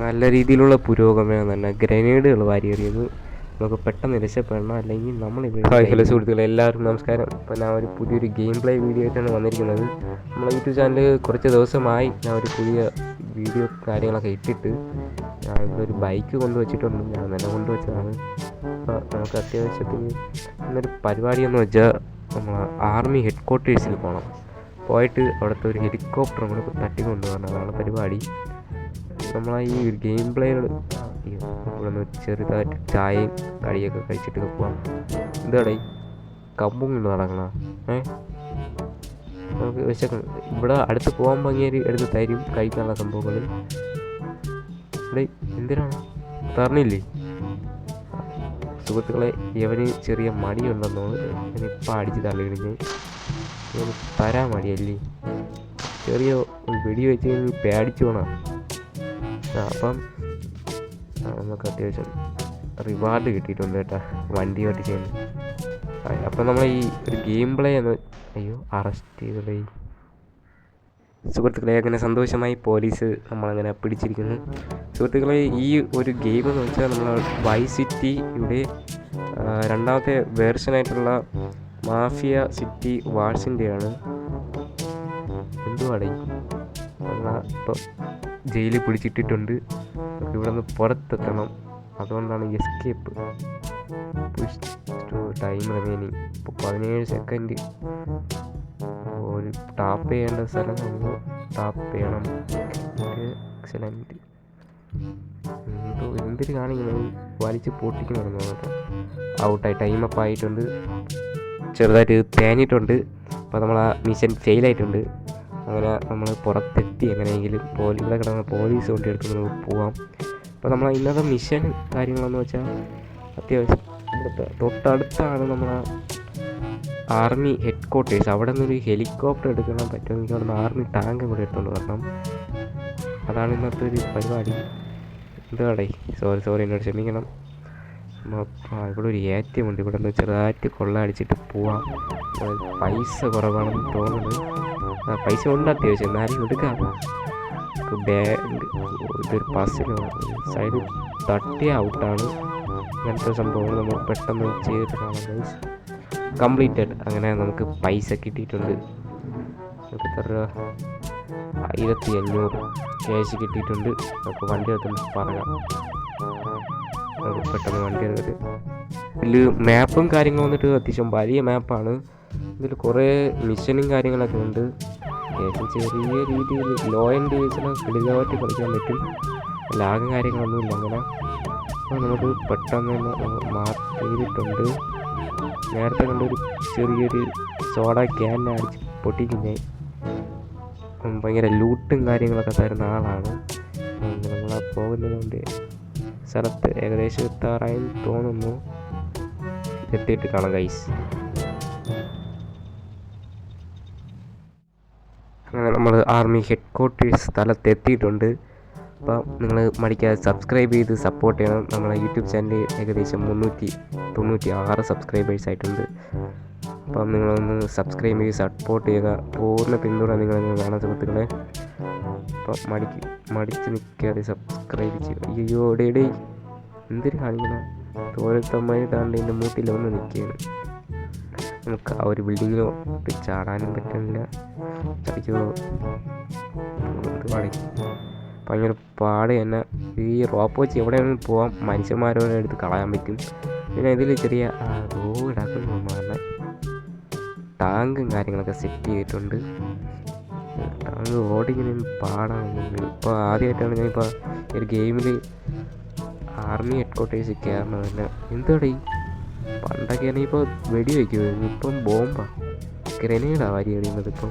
നല്ല രീതിയിലുള്ള പുരോഗമനം തന്നെ ഗ്രനേഡുകൾ വാരിയെറിയുന്നു നമുക്ക് പെട്ടെന്ന് രക്ഷപ്പെടണം. അല്ലെങ്കിൽ നമ്മൾ ഹലോ സുഹൃത്തുക്കളെ എല്ലാവർക്കും നമസ്കാരം. ഇപ്പോൾ ഞാൻ ഒരു പുതിയൊരു ഗെയിം പ്ലേ വീഡിയോ ആയിട്ടാണ് വന്നിരിക്കുന്നത്. നമ്മളെ യൂട്യൂബ് ചാനൽ കുറച്ച് ദിവസമായി ഞാൻ ഒരു പുതിയ വീഡിയോ കാര്യങ്ങളൊക്കെ ഇട്ടിട്ട് ഞാൻ ഇവിടെ ഒരു ബൈക്ക് കൊണ്ടുവച്ചിട്ടുണ്ട്. ഞാൻ തന്നെ കൊണ്ടുവച്ചതാണ്. അപ്പോൾ നമുക്ക് അത്യാവശ്യത്തിന് ഇന്നൊരു പരിപാടി എന്ന് വെച്ചാൽ നമ്മൾ ആർമി ഹെഡ് ക്വാർട്ടേഴ്സിൽ പോകണം പോയിട്ട് അവിടുത്തെ ഒരു ഹെലികോപ്റ്റർ കൂടെ തട്ടിക്കൊണ്ടുപോകണം അതാണ് പരിപാടി. നമ്മളെ ഈ ഒരു ഗെയിം പ്ലേകൾ ഇവിടെ നിന്ന് ചെറുതായിട്ട് ചായയും കടിയൊക്കെ കഴിച്ചിട്ട് പോവാം. എന്താടേ? കമ്പും കൊണ്ട് നടക്കണ? ഏ? നമുക്ക് വിശക്കണം ഇവിടെ അടുത്ത് പോകാൻ ഭംഗിയാൽ എടുത്ത് തരും കഴിക്കാനുള്ള സംഭവങ്ങൾ ഇവിടെ എന്തിനാണ്? തരണില്ലേ? സുഹൃത്തുക്കളെ ഇവന് ചെറിയ മടിയുണ്ടെന്നോട് ഇപ്പം അടിച്ച് തള്ളിയിടിഞ്ഞ് ഇവന് തരാൻ മടിയല്ലേ? ചെറിയ വെടി വെച്ച് പേടിച്ചു പോണ അപ്പം നമുക്ക് അത്യാവശ്യം റിവാർഡ് കിട്ടിയിട്ടുണ്ട് കേട്ടോ. വണ്ടി ഓടിച്ചതിന് അപ്പം നമ്മൾ ഈ ഒരു ഗെയിം പ്ലേ എന്ന് അയ്യോ അറസ്റ്റ് ചെയ്തേ സുഹൃത്തുക്കളെ അങ്ങനെ സന്തോഷമായി പോലീസ് നമ്മളങ്ങനെ പിടിച്ചിരിക്കുന്നു. സുഹൃത്തുക്കളെ ഈ ഒരു ഗെയിം എന്ന് വെച്ചാൽ നമ്മൾ വൈ സിറ്റിയുടെ രണ്ടാമത്തെ വേർഷനായിട്ടുള്ള മാഫിയ സിറ്റി വാഴ്സിന്റെയാണ് എന്തുവാടേ? ഇപ്പം ജയിലിൽ പിടിച്ചിട്ടിട്ടുണ്ട്. നമുക്ക് ഇവിടെ നിന്ന് പുറത്തെത്തണം. അതുകൊണ്ടാണ് എസ്കേപ്പ് ടൈം റിമൈനിങ് ഇപ്പോൾ പതിനേഴ് സെക്കൻഡ് ഒരു ടാപ്പ് ചെയ്യേണ്ട സ്ഥലം നമ്മൾ ടാപ്പ് ചെയ്യണം എക്സലന്റ് എന്തോ എന്തിന് കാണിക്കുന്നത് വലിച്ച് പൊട്ടിക്കണം കേട്ടോ ഔട്ടായി ടൈം അപ്പ് ആയിട്ടുണ്ട്. ചെറുതായിട്ട് തേഞ്ഞിട്ടുണ്ട്. അപ്പോൾ നമ്മൾ ആ മിഷൻ ഫെയിലായിട്ടുണ്ട് അങ്ങനെ നമ്മൾ പുറത്തെത്തി എങ്ങനെയെങ്കിലും പോലീസ് ഇവിടെ കിടന്ന പോലീസ് എടുത്ത് നമുക്ക് പോവാം. അപ്പോൾ നമ്മൾ ഇന്നത്തെ മിഷൻ കാര്യങ്ങളെന്ന് വെച്ചാൽ അത്യാവശ്യം ഇവിടുത്തെ തൊട്ടടുത്താണ് നമ്മൾ ആർമി ഹെഡ് ക്വാർട്ടേഴ്സ് അവിടെ നിന്നൊരു ഹെലികോപ്റ്റർ എടുക്കണം പറ്റുമെങ്കിൽ അവിടെ നിന്ന് ആർമി ടാങ്ക് കൂടെ എടുത്തുകൊണ്ട് വരണം. അതാണ് ഇന്നത്തെ ഒരു പരിപാടി. എന്താടേ സോറി സോറി എന്നോട് ക്ഷമിക്കണം. ഇവിടെ ഒരു ഉണ്ട്. ഇവിടെ നിന്ന് ചെറുതായിട്ട് കൊള്ള അടിച്ചിട്ട് പോവാം. പൈസ കുറവാണെന്ന് തോന്നുന്നത് ആ, പൈസ ഉണ്ട് അത്യാവശ്യം? എന്നാലും എടുക്കാം ബാഗ് ഇതൊരു പസിലോ സൈഡ് തട്ടിയ ഔട്ടാണ്. ഇങ്ങനത്തെ സംഭവങ്ങൾ നമ്മൾ പെട്ടെന്ന് ചെയ്തിട്ട് കാണാം കംപ്ലീറ്റഡ് അങ്ങനെ നമുക്ക് പൈസ കിട്ടിയിട്ടുണ്ട്. എത്ര രൂപ ആയിരത്തി അഞ്ഞൂറ് ക്യാഷ് കിട്ടിയിട്ടുണ്ട്. നമുക്ക് വണ്ടി എടുത്ത് പറയാം. നമുക്ക് പെട്ടെന്ന് വണ്ടി എടുത്തിട്ട്. ഇതിൽ മാപ്പും കാര്യങ്ങളും വന്നിട്ട് അത്യാവശ്യം വലിയ മാപ്പാണ് ഇതിൽ കുറേ മിഷനും കാര്യങ്ങളൊക്കെ ഉണ്ട്. ഏറ്റവും ചെറിയ രീതിയിൽ ലോ ആൻഡ് ഡേയ്സിലൊക്കെ കിളികായിട്ട് കളിക്കാൻ പറ്റും. ലാഗും കാര്യങ്ങളൊന്നുമില്ല അങ്ങനെ അപ്പോൾ നമുക്ക് പെട്ടെന്ന് മാർക്ക് ചെയ്തിട്ടുണ്ട്. നേരത്തെ കണ്ടൊരു ചെറിയൊരു സോഡ ക്യാൻ അടിച്ച് പൊട്ടിക്കുന്നേ. ഭയങ്കര ലൂട്ടും കാര്യങ്ങളൊക്കെ തരുന്ന ആളാണ്. നമ്മൾ പോകുന്നതുകൊണ്ട് സ്ഥലത്ത് ഏകദേശം എത്താറായി തോന്നുന്നു. എത്തിയിട്ട് കാണാം ഗൈസ് നമ്മൾ ആർമി ഹെഡ് ക്വാർട്ടേഴ്സ് സ്ഥലത്ത് എത്തിയിട്ടുണ്ട് അപ്പം നിങ്ങൾ മടിക്കാതെ സബ്സ്ക്രൈബ് ചെയ്ത് സപ്പോർട്ട് ചെയ്യണം. നമ്മളെ യൂട്യൂബ് ചാനൽ ഏകദേശം മുന്നൂറ്റി തൊണ്ണൂറ്റി ആറ് സബ്സ്ക്രൈബേഴ്സ് ആയിട്ടുണ്ട്. അപ്പം നിങ്ങളൊന്ന് സബ്സ്ക്രൈബ് ചെയ്ത് സപ്പോർട്ട് ചെയ്യുക. പൂർണ പിന്തുണ നിങ്ങൾ വേണം സുഹൃത്തുക്കളെ. അപ്പം മടിക്ക് മടിച്ച് നിൽക്കാതെ സബ്സ്ക്രൈബ് ചെയ്യുക. അയ്യോ ഡേ ഡേ എന്തിനു കാണിക്കണം തോരത്തമ്മ താണ്ട് എന്റെ മൂട്ടിൽ നിൽക്കുകയാണ്. നമുക്ക് ആ ഒരു ബിൽഡിങ്ങിലോ ചാടാനും പറ്റില്ല ഭയങ്കര പാട് തന്നെ. ഈ റോപ്പ് വെച്ച് എവിടെ വേണമെങ്കിലും പോവാം. മനുഷ്യന്മാരോട് എടുത്ത് കളയാൻ പറ്റും. പിന്നെ ഇതിൽ ചെറിയ റോഡാക്കുന്ന ടാങ്കും കാര്യങ്ങളൊക്കെ സെറ്റ് ചെയ്തിട്ടുണ്ട്. ടാങ്ക് ഓടിങ്ങനെ പാടാണ് ഇപ്പോൾ ആദ്യമായിട്ടാണ് ഞാനിപ്പോൾ ഒരു ഗെയിമിൽ ആർമി ഹെഡ് ക്വാർട്ടേഴ്സിൽ കയറുന്നത് തന്നെ. എന്താടേ പണ്ടൊക്കെ ആണെങ്കിൽ ഇപ്പോൾ വെടി വയ്ക്കുമായിരുന്നു ഇപ്പം ബോംബാ. ഗ്രനേഡാ വാരി എറിയുന്നത് ഇപ്പം.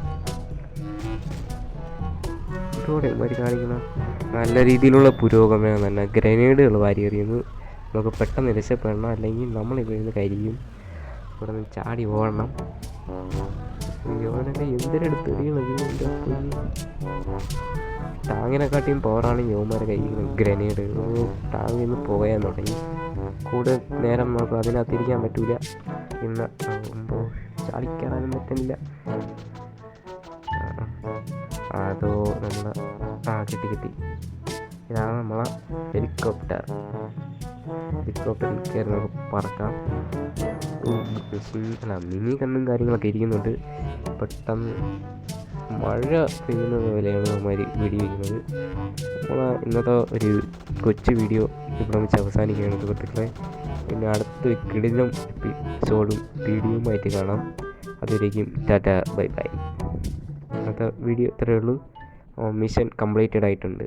ഇതോടെ ഇവർ കാണിക്കണം നല്ല രീതിയിലുള്ള പുരോഗമനം തന്നെ. ഗ്രനേഡുകൾ വാരി എറിയുന്നു നമുക്ക് പെട്ടെന്ന് രക്ഷപ്പെടണം. അല്ലെങ്കിൽ നമ്മൾ ഇവിടെ നിന്ന് കരിയും. ഇവിടെ നിന്ന് ചാടി ഓടണം. യോനൊക്കെ എന്തിനെടുത്ത് എറിയണത് ടാങ്ങിനെക്കാട്ടിയും പോറാണ് യോമാരെ കയ്യിൽ ഗ്രനേഡ് ടാങ്ങിൽ നിന്ന് പോകാൻ തുടങ്ങി. കൂടെ നേരം നമുക്ക് അതിനകത്തിരിക്കാൻ പറ്റൂല. ഇന്ന് ആകുമ്പോൾ പറ്റുന്നില്ല. അതോ നമ്മൾ ആ കിട്ടി കിട്ടി. ഇതാണ് നമ്മളെ ഹെലികോപ്റ്റർ ഹെലികോപ്റ്ററിൽ കയറി നമുക്ക് പറക്കാം. അല്ല മിനി കണ്ണും കാര്യങ്ങളൊക്കെ ഇരിക്കുന്നുണ്ട്. പെട്ടെന്ന് മഴ പെയ്യുന്നത് പോലെയാണ് അവന്മാർ വീഡിയോ ചെയ്യുന്നത് നമ്മൾ ഇന്നത്തെ ഒരു കൊച്ചു വീഡിയോ ഇവിടെ വെച്ച് അവസാനിക്കുകയാണ് സുഹൃത്തുക്കളെ. പിന്നെ അടുത്ത കിടിലും എപ്പിസോഡും വീഡിയോയുമായിട്ട് കാണാം. അതുവരേക്കും ടാറ്റ ബൈ ബൈ. ഇന്നത്തെ വീഡിയോ ഇത്രയേ ഉള്ളൂ. മിഷൻ കംപ്ലീറ്റഡ് ആയിട്ടുണ്ട്.